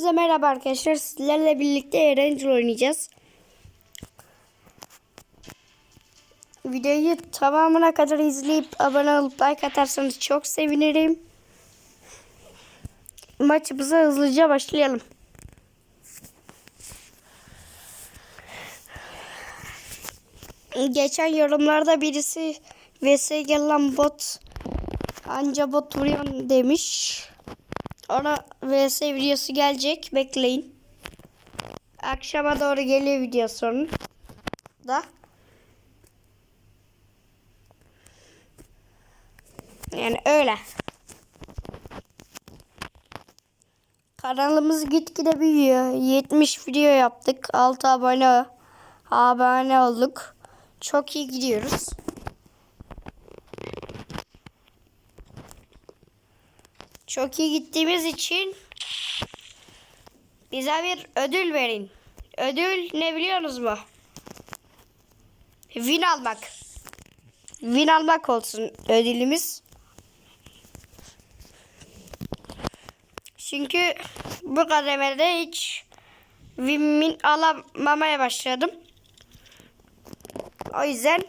Hepinize merhaba arkadaşlar. Sizlerle birlikte Ranger oynayacağız. Videoyu tamamına kadar izleyip abone olup like atarsanız çok sevinirim. Maçımıza hızlıca başlayalım. Geçen yorumlarda birisi vs gelen bot anca bot vuruyor demiş. Ona vs videosu gelecek. Bekleyin. Akşama doğru geliyor video sonu. Da. Yani öyle. Kanalımız gitgide büyüyor. 70 video yaptık. 6 abone abone olduk. Çok iyi gidiyoruz. Çok iyi gittiğimiz için bize bir ödül verin. Ödül ne biliyorsunuz mu? Win almak. Win almak olsun ödülümüz. Çünkü bu kademede hiç win, win alamamaya başladım. O yüzden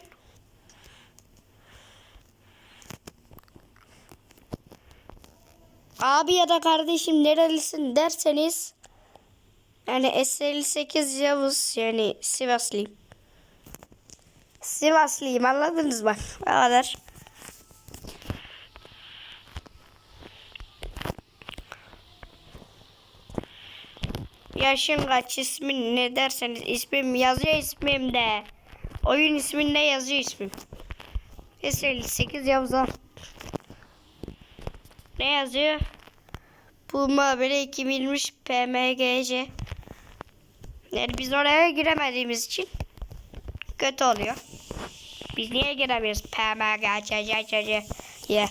abi ya da kardeşim nerelisin derseniz yani S58 Yavuz yani Sivaslıyım. Sivaslıyım anladınız mı? O kadar. Yaşın kaç ismin ne derseniz ismim yazıyor ismimde. Oyun isminde yazıyor ismim. S58 Yavuz. Ne yazıyor? Puma böyle 2020 PMGC. Yani biz oraya giremediğimiz için kötü oluyor. Biz niye giremiyoruz? PMGC. Yeah.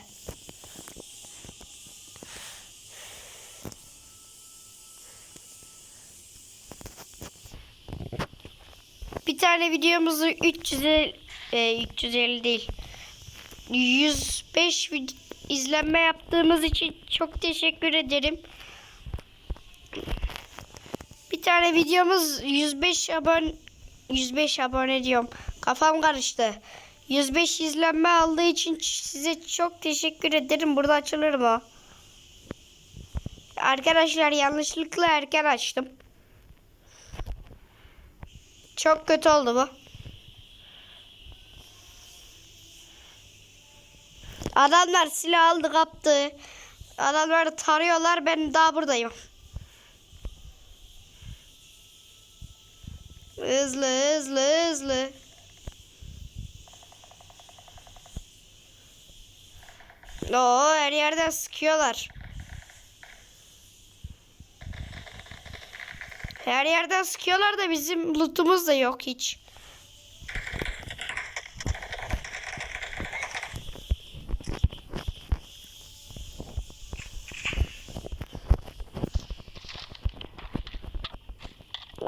Bir tane videomuzu 350 e, 350 değil. 105 vid- izlenme yaptığımız için çok teşekkür ederim. Bir tane videomuz 105 abone 105 abone diyorum. Kafam karıştı. 105 izlenme aldığı için size çok teşekkür ederim. Burada açılır mı? Arkadaşlar yanlışlıkla erken açtım. Çok kötü oldu bu. Adamlar silah aldı kaptı. Adamları tarıyorlar ben daha buradayım. Hızlı hızlı hızlı. Oo her yerden sıkıyorlar. Her yerden sıkıyorlar da bizim lootumuz da yok hiç.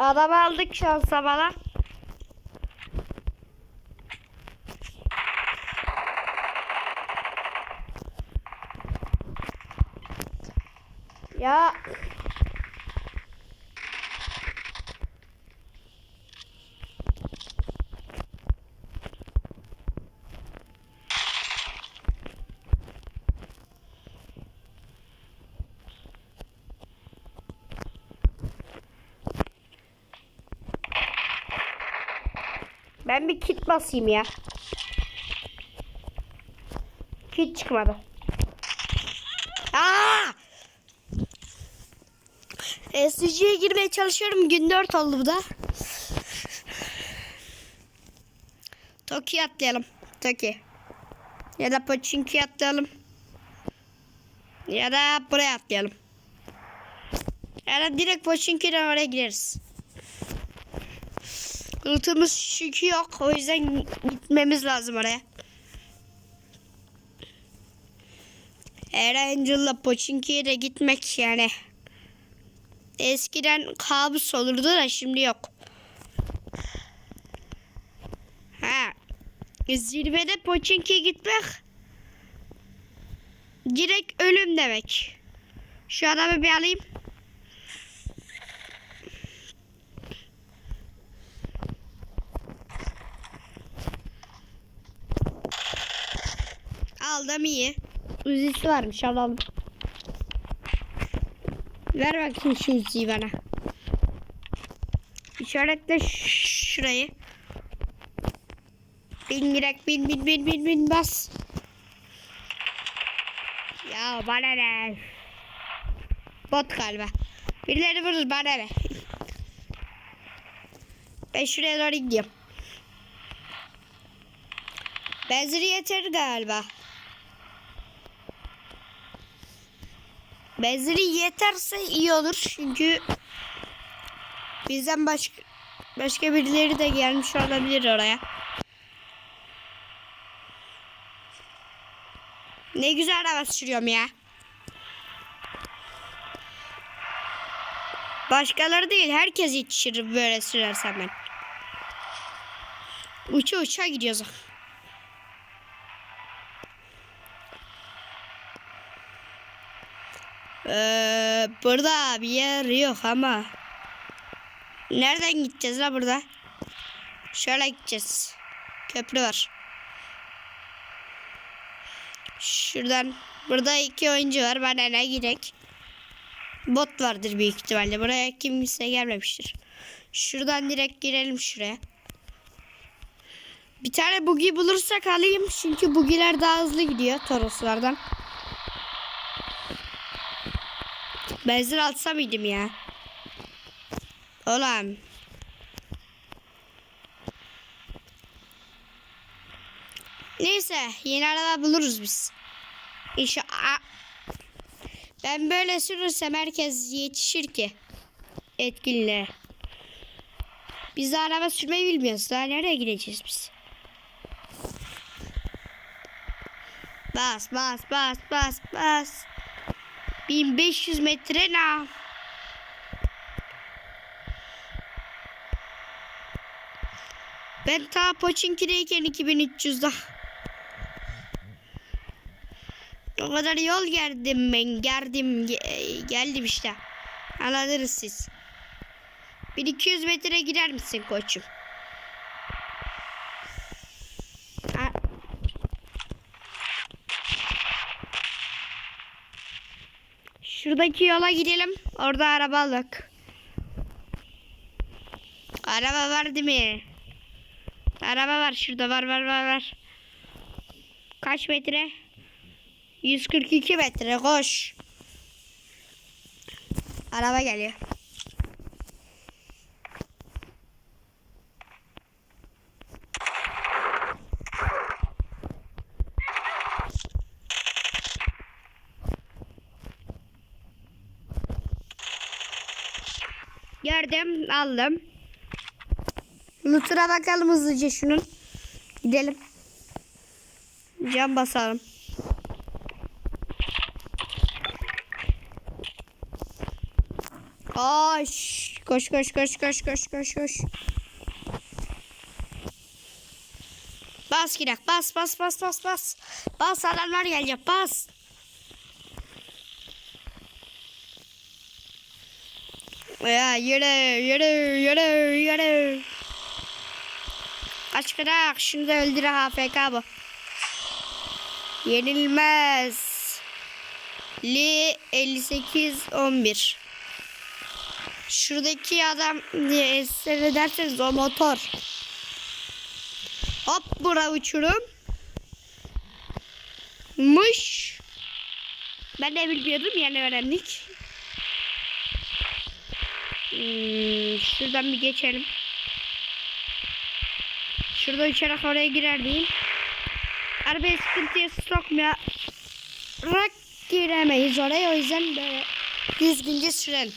Adam aldık şansa bana. Ya Ben bir kit basayım ya. Kit çıkmadı. Aa! SC'ye girmeye çalışıyorum. Gün 4 oldu bu da. Toki atlayalım. Toki. Ya da Pochinki atlayalım. Ya da buraya atlayalım. Ya da direkt Pochinki'den oraya gireriz. Lootumuz çünkü yok. O yüzden gitmemiz lazım oraya. Erangel'la Pochinki'ye de gitmek yani. Eskiden kabus olurdu da şimdi yok. Ha. Zirvede Pochinki'ye gitmek direkt ölüm demek. Şu adamı bir alayım. Adam iyi. Uzisi varmış alalım. Ver bakayım şu uziyi bana. İşaretle şurayı. Bin direkt bin bin bin bin bin bas. Ya bana ne? Bot galiba. Birileri vurur bana ne? Ben şuraya doğru gidiyorum. Benzeri yeter galiba. Benzeri yeterse iyi olur çünkü bizden başka başka birileri de gelmiş olabilir oraya. Ne güzel araba sürüyorum ya. Başkaları değil herkes yetişir böyle sürersem ben. Uça uça gidiyoruz. Ee, burada bir yer yok ama. Nereden gideceğiz la burada? Şöyle gideceğiz. Köprü var. Şuradan. Burada iki oyuncu var. Bana ne girek? Bot vardır büyük ihtimalle. Buraya kimse gelmemiştir. Şuradan direkt girelim şuraya. Bir tane bugi bulursak alayım. Çünkü bugiler daha hızlı gidiyor Toroslardan. Benzin alsa mıydım ya? Ulan. Neyse yeni araba buluruz biz. İnşallah. Ben böyle sürürsem herkes yetişir ki. Etkinliğe. Biz de araba sürmeyi bilmiyoruz. Daha nereye gideceğiz biz? Bas bas bas bas bas. 1500 metre ne? Ben ta Poçinki'deyken 2300'da. O kadar yol geldim ben. Geldim. ge- Geldim işte. Anladınız siz. 1200 metre gider misin koçum? Şuradaki yola gidelim. Orada araba alak. Araba var değil mi? Araba var şurada var var var var. Kaç metre? 142 metre koş. Araba geliyor. Gördüm, aldım. Loot'una bakalım hızlıca şunun. Gidelim. Cam basalım. Koş. Koş koş koş koş koş koş koş. Bas gidelim. Bas bas bas bas bas. Bas adamlar gelecek. Bas. Ya yürü yürü yürü yürü. Aç bırak. Şunu da öldür AFK bu. Yenilmez. Li 58 11. Şuradaki adam diye seyrederseniz o motor. Hop bura uçurum. Muş. Ben de bilmiyordum yani öğrendik. Hmm, şuradan bir geçelim. Şurada uçarak oraya girer diyeyim. Arabayı sıkıntıya sokmayarak giremeyiz oraya. O yüzden böyle düzgünce sürelim.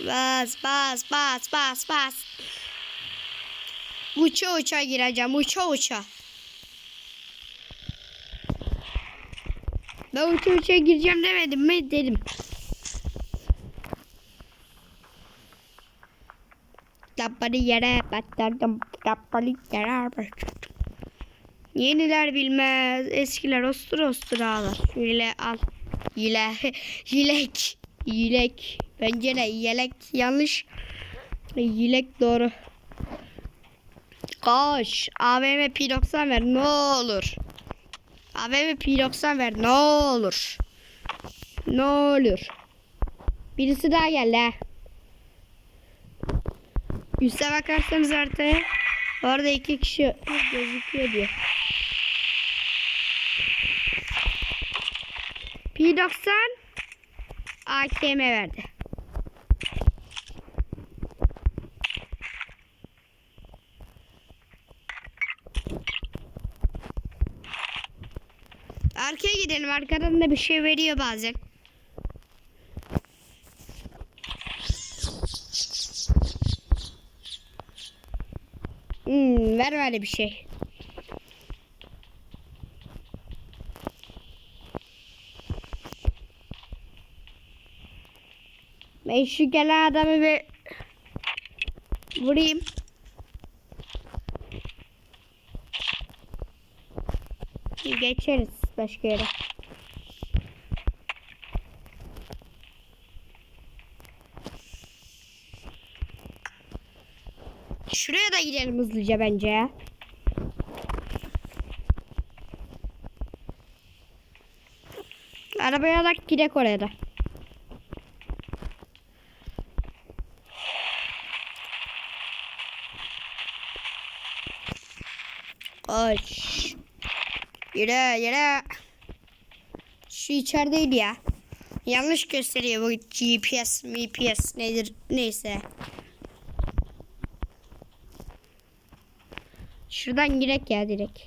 Bas bas bas bas bas. Uça uça gireceğim. Uça uça. Uça uça gireceğim demedim mi? Dedim. Kapalı yere batırdım. Kapalı yere batırdım. Yeniler bilmez. Eskiler ostur ostur ağlar. Şöyle al. Yile. Yilek. Yilek. Bence de yelek yanlış. Yilek doğru. Koş. AVM P90 ver ne olur. AVM P90 ver ne olur. Ne olur. Birisi daha geldi ha. Üste bakarsanız haritaya orada iki kişi gözüküyor diyor. P90 AKM verdi. Gidelim. Arkadan da bir şey veriyor bazen. Hmm, ver öyle bir şey. Ben şu gelen adamı bir vurayım. Geçeriz başka yere. Şuraya da gidelim hızlıca bence ya. Arabaya alak gidek oraya da. Koş. Yürü yürü. Şu içerideydi ya. Yanlış gösteriyor bu GPS, GPS nedir neyse. Şuradan girek ya direkt.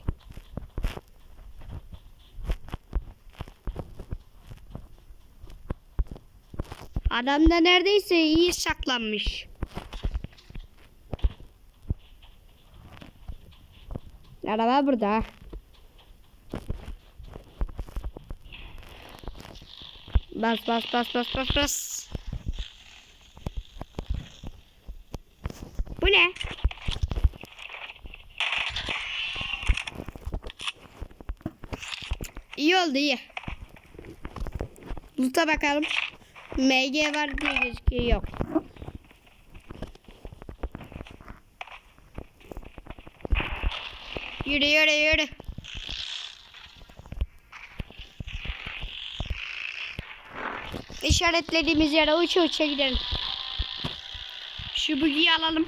Adam da neredeyse iyi saklanmış. Araba burada. Bas bas bas bas bas bas. Bu ne? İyi oldu iyi. Loot'a bakalım. MG var diye gözüküyor yok. Yürü yürü yürü. İşaretlediğimiz yere uça uça gidelim. Şu bugiyi alalım.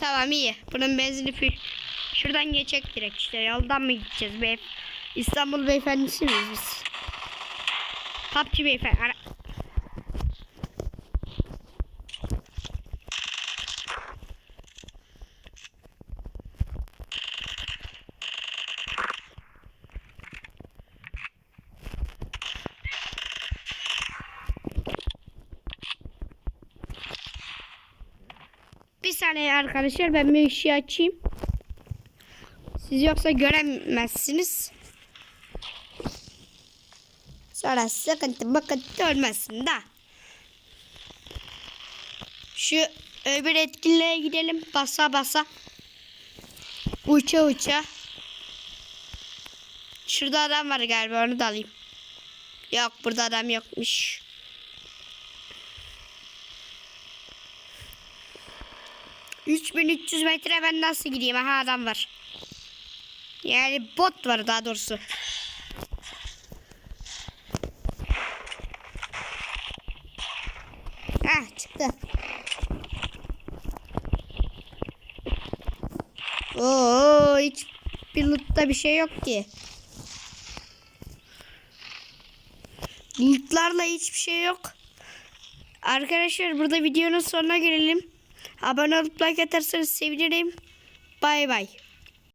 Tamam iyi. Bunun benzini full. Şuradan geçecek direkt işte. Yoldan mı gideceğiz be? İstanbul beyefendisi miyiz biz? PUBG beyefendi. Saniye arkadaşlar ben bir ışığı açayım. Siz yoksa göremezsiniz. Sonra sıkıntı bakıntı olmasın da. Şu öbür etkinliğe gidelim. Basa basa. Uça uça. Şurada adam var galiba onu da alayım. Yok burada adam yokmuş. Üç bin üç yüz metre ben nasıl gideyim? Aha adam var. Yani bot var daha doğrusu. Ah çıktı. Oo hiç bir bir şey yok ki. Lootlarla hiçbir şey yok. Arkadaşlar burada videonun sonuna gelelim. Abone olup like atarsanız sevinirim. Bay bay.